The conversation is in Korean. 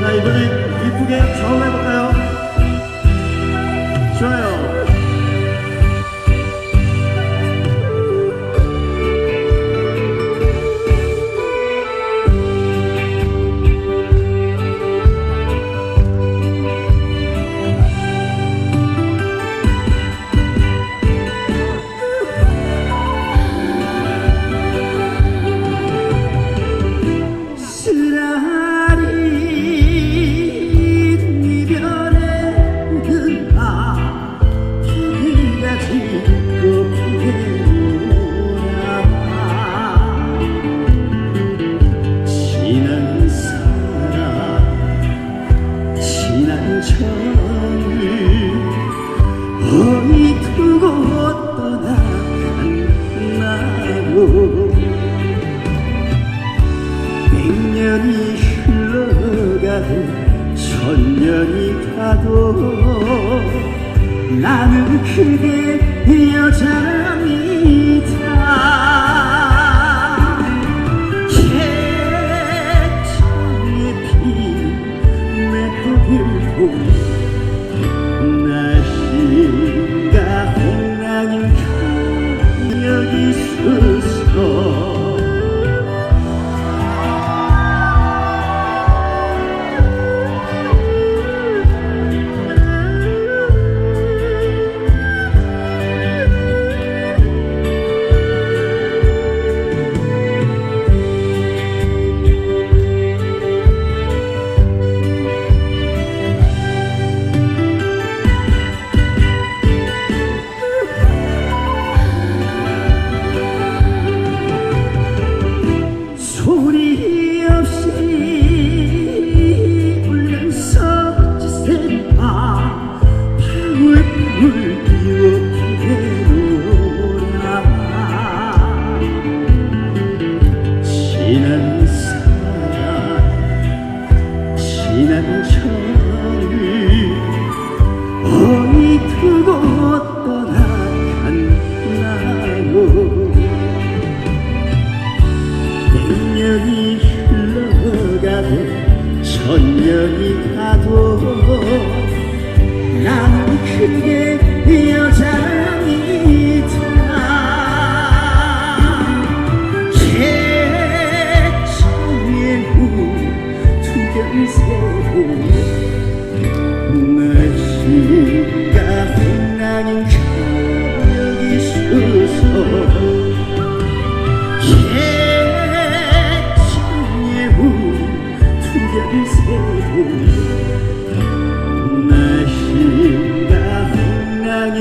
자, 이번에 이쁘게 좌우 해볼까요? 좋아요. 어이 두고 떠나간 나로 백년이 흘러가도 천년이 가도 나는 그대 여자입니다 개 지난 정 아닌 저녁 있어서 예침에 우두려를 세우며 나 심각한 아닌